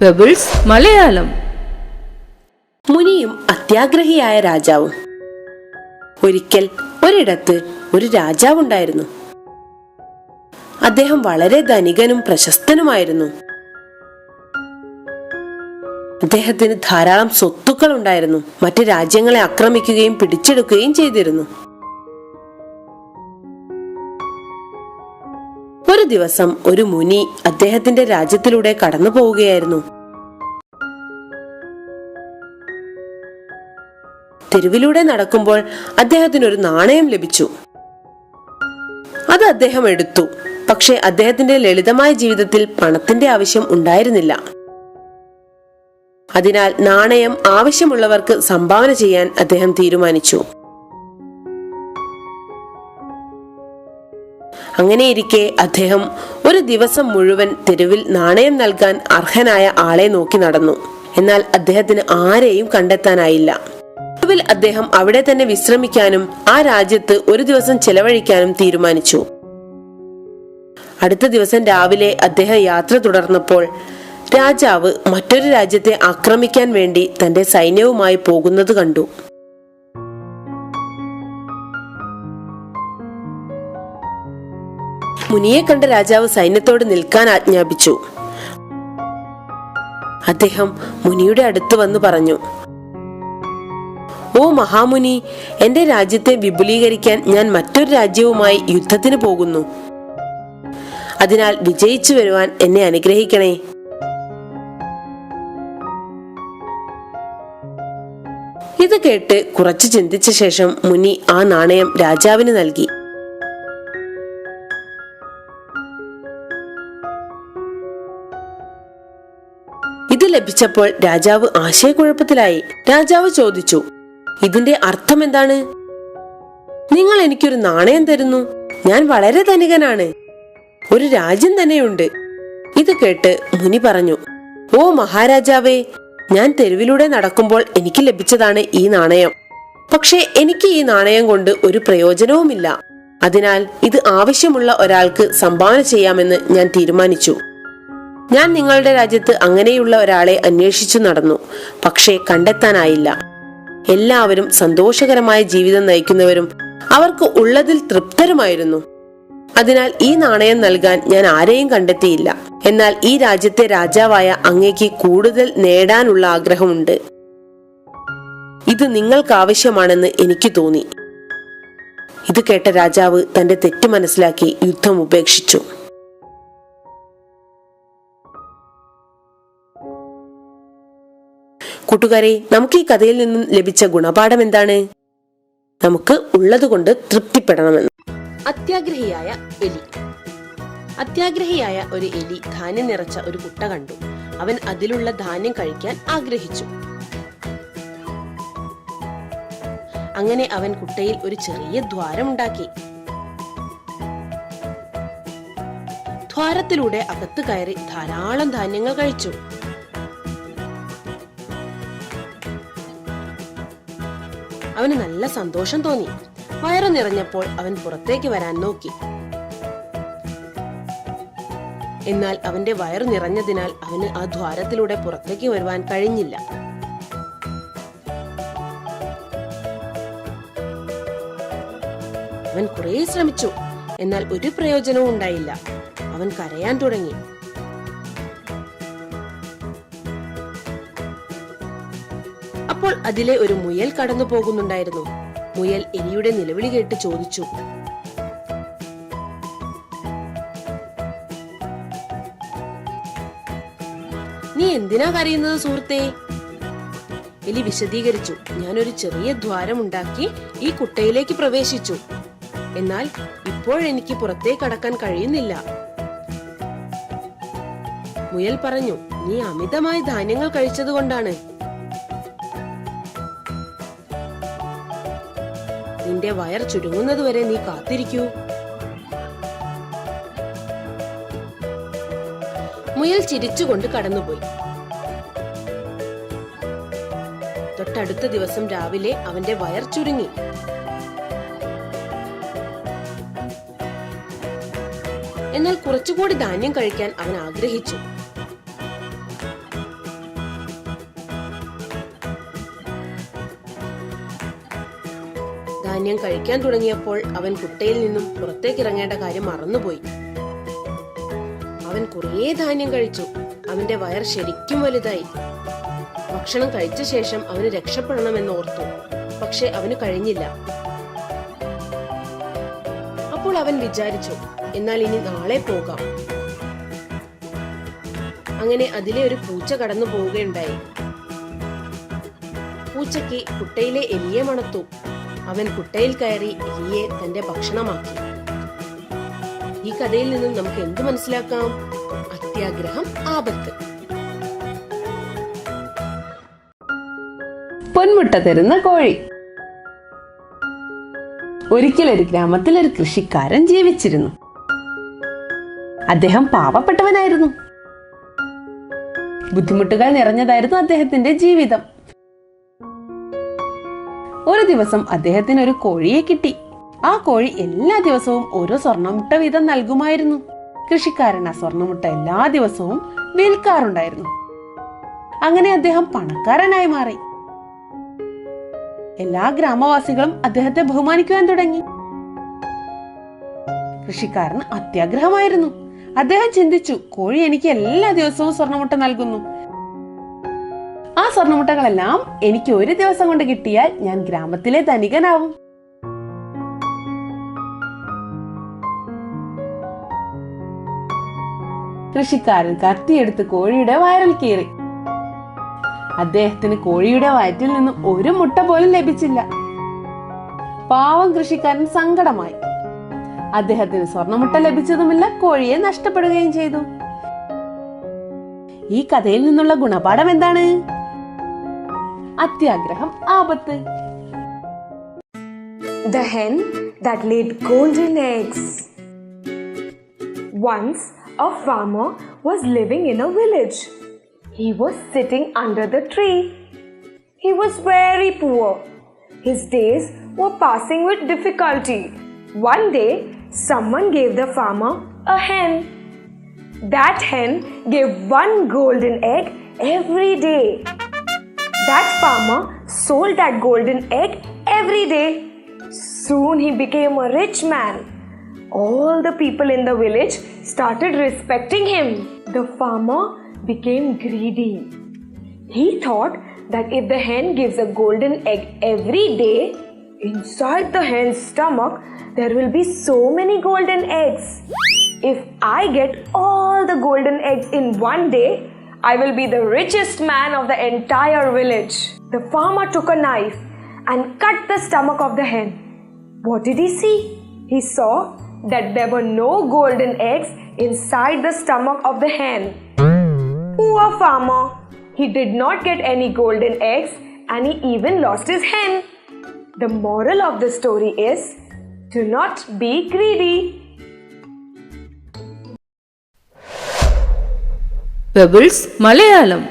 Pebbles Malayalam മുനിയും അത്യാഗ്രഹിയായ രാജാവും. ഒരിക്കൽ ഒരിടത്ത് ഒരു രാജാവുണ്ടായിരുന്നു. അദ്ദേഹം വളരെ ധനികനും പ്രശസ്തനുമായിരുന്നു. അദ്ദേഹത്തിന് ധാരാളം സ്വത്തുക്കൾ ഉണ്ടായിരുന്നു മറ്റ് രാജ്യങ്ങളെ ആക്രമിക്കുകയും പിടിച്ചെടുക്കുകയും ചെയ്തിരുന്നു. ദിവസം ഒരു മുനി അദ്ദേഹത്തിന്റെ രാജ്യത്തിലൂടെ കടന്നു പോവുകയായിരുന്നു. തെരുവിലൂടെ നടക്കുമ്പോൾ അദ്ദേഹത്തിന് ഒരു നാണയം ലഭിച്ചു. അത് അദ്ദേഹം എടുത്തു. പക്ഷെ അദ്ദേഹത്തിന്റെ ലളിതമായ ജീവിതത്തിൽ പണത്തിന്റെ ആവശ്യം ഉണ്ടായിരുന്നില്ല. അതിനാൽ നാണയം ആവശ്യമുള്ളവർക്ക് സംഭാവന ചെയ്യാൻ അദ്ദേഹം തീരുമാനിച്ചു. അങ്ങനെയിരിക്കെ അദ്ദേഹം ഒരു ദിവസം മുഴുവൻ തെരുവിൽ നാണയം നൽകാൻ അർഹനായ ആളെ നോക്കി നടന്നു. എന്നാൽ അദ്ദേഹത്തിന് ആരെയും കണ്ടെത്താനായില്ല. ഒടുവിൽ അദ്ദേഹം അവിടെ തന്നെ വിശ്രമിക്കാനും ആ രാജ്യത്ത് ഒരു ദിവസം ചെലവഴിക്കാനും തീരുമാനിച്ചു. അടുത്ത ദിവസം രാവിലെ അദ്ദേഹം യാത്ര തുടർന്നപ്പോൾ രാജാവ് മറ്റൊരു രാജ്യത്തെ ആക്രമിക്കാൻ വേണ്ടി തന്റെ സൈന്യവുമായി പോകുന്നത് കണ്ടു. മുനിയെ കണ്ട രാജാവ് സൈന്യത്തോട് നിൽക്കാൻ ആജ്ഞാപിച്ചു. അദ്ദേഹം മുനിയുടെ അടുത്ത് വന്ന് പറഞ്ഞു ഓ മഹാമുനി എന്റെ രാജ്യത്തെ വിപുലീകരിക്കാൻ ഞാൻ മറ്റൊരു രാജ്യവുമായി യുദ്ധത്തിന് പോകുന്നു. അതിനാൽ വിജയിച്ചു വരുവാൻ എന്നെ അനുഗ്രഹിക്കണേ. ഇത് കേട്ട് കുറച്ചു ചിന്തിച്ച ശേഷം മുനി ആ നാണയം രാജാവിന് നൽകി. ലഭിച്ചപ്പോൾ രാജാവ് ആശയക്കുഴപ്പത്തിലായി. രാജാവ് ചോദിച്ചു ഇതിന്റെ അർത്ഥം എന്താണ്? നിങ്ങൾ എനിക്കൊരു നാണയം തരുന്നു. ഞാൻ വളരെ ധനികനാണ്. ഒരു രാജ്യം തന്നെയുണ്ട്. ഇത് കേട്ട് മുനി പറഞ്ഞു ഓ മഹാരാജാവേ ഞാൻ തെരുവിലൂടെ നടക്കുമ്പോൾ എനിക്ക് ലഭിച്ചതാണ് ഈ നാണയം. പക്ഷേ എനിക്ക് ഈ നാണയം കൊണ്ട് ഒരു പ്രയോജനവുമില്ല. അതിനാൽ ഇത് ആവശ്യമുള്ള ഒരാൾക്ക് സംഭാവന ചെയ്യാമെന്ന് ഞാൻ തീരുമാനിച്ചു. ഞാൻ നിങ്ങളുടെ രാജ്യത്ത് അങ്ങനെയുള്ള ഒരാളെ അന്വേഷിച്ചു നടന്നു. പക്ഷേ കണ്ടെത്താനായില്ല. എല്ലാവരും സന്തോഷകരമായ ജീവിതം നയിക്കുന്നവരും അവർക്ക് ഉള്ളതിൽ തൃപ്തരുമായിരുന്നു. അതിനാൽ ഈ നാണയം നൽകാൻ ഞാൻ ആരെയും കണ്ടെത്തിയില്ല. എന്നാൽ ഈ രാജ്യത്തെ രാജാവായ അങ്ങേക്ക് കൂടുതൽ നേടാനുള്ള ആഗ്രഹമുണ്ട്. ഇത് നിങ്ങൾക്ക് ആവശ്യമാണെന്ന് എനിക്ക് തോന്നി. ഇത് കേട്ട രാജാവ് തന്റെ തെറ്റ് മനസ്സിലാക്കി യുദ്ധം ഉപേക്ഷിച്ചു. കൂട്ടുകാരെ നമുക്ക് ഈ കഥയിൽ നിന്നും ലഭിച്ച ഗുണപാഠം എന്താണ്? നമുക്ക് ഉള്ളതുകൊണ്ട് തൃപ്തിപ്പെടണമെന്ന്. അത്യാഗ്രഹിയായ എലി. അത്യാഗ്രഹിയായ ഒരു എലി ധാന്യം നിറച്ച ഒരു കുട്ട കണ്ടു. അവൻ അതിലുള്ള ധാന്യം കഴിക്കാൻ ആഗ്രഹിച്ചു. അങ്ങനെ അവൻ കുട്ടയിൽ ഒരു ചെറിയ ദ്വാരമുണ്ടാക്കി ദ്വാരത്തിലൂടെ അകത്ത് കയറി ധാരാളം ധാന്യങ്ങൾ കഴിച്ചു. അവന് നല്ല സന്തോഷം തോന്നി. വയറു നിറഞ്ഞപ്പോൾ അവൻ പുറത്തേക്ക് വരാൻ നോക്കി. എന്നാൽ അവന്റെ വയറു നിറഞ്ഞതിനാൽ അവന് ആ ദ്വാരത്തിലൂടെ പുറത്തേക്ക് വരുവാൻ കഴിഞ്ഞില്ല. അവൻ കുറെ ശ്രമിച്ചു. എന്നാൽ ഒരു പ്രയോജനവും ഉണ്ടായില്ല. അവൻ കരയാൻ തുടങ്ങി. അപ്പോൾ അതിലെ ഒരു മുയൽ കടന്നു പോകുന്നുണ്ടായിരുന്നു. മുയൽ എലിയുടെ നിലവിളി കേട്ട് ചോദിച്ചു. നീ എന്തിനാ കരയുന്നത് സുഹൃത്തെ? എലി വിശദീകരിച്ചു. ഞാനൊരു ചെറിയ ദ്വാരമുണ്ടാക്കി ഈ കുട്ടയിലേക്ക് പ്രവേശിച്ചു. എന്നാൽ ഇപ്പോഴെനിക്ക് പുറത്തേക്ക് കടക്കാൻ കഴിയുന്നില്ല. മുയൽ പറഞ്ഞു നീ അമിതമായി ധാന്യങ്ങൾ കഴിച്ചതുകൊണ്ടാണ്. നിന്റെ വയർ ചുരുങ്ങുന്നത് വരെ നീ കാത്തിരിക്കൂ. മുയൽ ചിരിച്ചുകൊണ്ട് കടന്നുപോയി. തൊട്ടടുത്ത ദിവസം രാവിലെ അവന്റെ വയർ ചുരുങ്ങി. എന്നാൽ കുറച്ചുകൂടി ധാന്യം കഴിക്കാൻ അവൻ ആഗ്രഹിച്ചു. ധാന്യം കഴിക്കാൻ തുടങ്ങിയപ്പോൾ അവൻ കുട്ടയിൽ നിന്നും പുറത്തേക്ക് ഇറങ്ങേണ്ട കാര്യം മറന്നുപോയി. അവൻ കുറേ ധാന്യം കഴിച്ചു. അവന്റെ വയർ ശരിക്കും വലുതായി. ഭക്ഷണം കഴിച്ച ശേഷം അവന് രക്ഷപ്പെടണമെന്ന് ഓർത്തു. പക്ഷെ അവന് കഴിഞ്ഞില്ല. അപ്പോൾ അവൻ വിചാരിച്ചു എന്നാൽ ഇനി നാളെ പോകാം. അങ്ങനെ അതിലെ ഒരു പൂച്ച കടന്നു പോവുകയുണ്ടായി പൂച്ചയ്ക്ക് കുട്ടയിലെ എലിയെ മണത്തു. അവൻ കുട്ടയിൽ കയറി എലിയെ തന്റെ ഭക്ഷണമാക്കി. ഈ കഥയിൽ നിന്നും നമുക്ക് എന്ത് മനസ്സിലാക്കാം? അത്യാഗ്രഹം ആപത്ത്. പൊന്മുട്ട തരുന്ന കോഴി. ഒരിക്കലൊരു ഗ്രാമത്തിൽ ഒരു കൃഷിക്കാരൻ ജീവിച്ചിരുന്നു. അദ്ദേഹം പാവപ്പെട്ടവനായിരുന്നു. ബുദ്ധിമുട്ടുകൾ നിറഞ്ഞതായിരുന്നു അദ്ദേഹത്തിന്റെ ജീവിതം. ഒരു ദിവസം അദ്ദേഹത്തിന് ഒരു കോഴിയെ കിട്ടി. ആ കോഴി എല്ലാ ദിവസവും ഒരു സ്വർണമുട്ട വീതം നൽകുമായിരുന്നു. കൃഷിക്കാരൻ ആ സ്വർണമുട്ട എല്ലാ ദിവസവും വിൽക്കാറുണ്ടായിരുന്നു. അങ്ങനെ അദ്ദേഹം പണക്കാരനായി മാറി. എല്ലാ ഗ്രാമവാസികളും അദ്ദേഹത്തെ ബഹുമാനിക്കുവാൻ തുടങ്ങി. കൃഷിക്കാരന് അത്യാഗ്രഹമായിരുന്നു. അദ്ദേഹം ചിന്തിച്ചു കോഴി എനിക്ക് എല്ലാ ദിവസവും സ്വർണമുട്ട നൽകുന്നു. ആ സ്വർണമുട്ടകളെല്ലാം എനിക്ക് ഒരു ദിവസം കൊണ്ട് കിട്ടിയാൽ ഞാൻ ഗ്രാമത്തിലെ ധനികനാവും. കൃഷിക്കാരൻ കത്തിയെടുത്ത് കോഴിയുടെ വയറിൽ കീറി. അദ്ദേഹത്തിന് കോഴിയുടെ വയറ്റിൽ നിന്നും ഒരു മുട്ട പോലും ലഭിച്ചില്ല. പാവം കൃഷിക്കാരൻ സങ്കടമായി. അദ്ദേഹത്തിന് സ്വർണമുട്ട ലഭിച്ചതുമില്ല കോഴിയെ നഷ്ടപ്പെടുകയും ചെയ്തു. ഈ കഥയിൽ നിന്നുള്ള ഗുണപാഠം എന്താണ്? അത്യാഗ്രഹം ആപത്ത് The hen that laid golden eggs. Once, a farmer was living in a village. He was sitting under the tree. He was very poor. His days were passing with difficulty. One day, someone gave the farmer a hen. That hen gave one golden egg every day. That farmer sold that golden egg every day. Soon he became a rich man. All the people in the village started respecting him. The farmer became greedy. He thought that if the hen gives a golden egg every day, inside the hen's stomach there will be so many golden eggs. If I get all the golden eggs in one day, I will be the richest man of the entire village. The farmer took a knife and cut the stomach of the hen. What did he see? He saw that there were no golden eggs inside the stomach of the hen. Poor farmer! He did not get any golden eggs and he even lost his hen. The moral of the story is do not be greedy. Pebbles Malayalam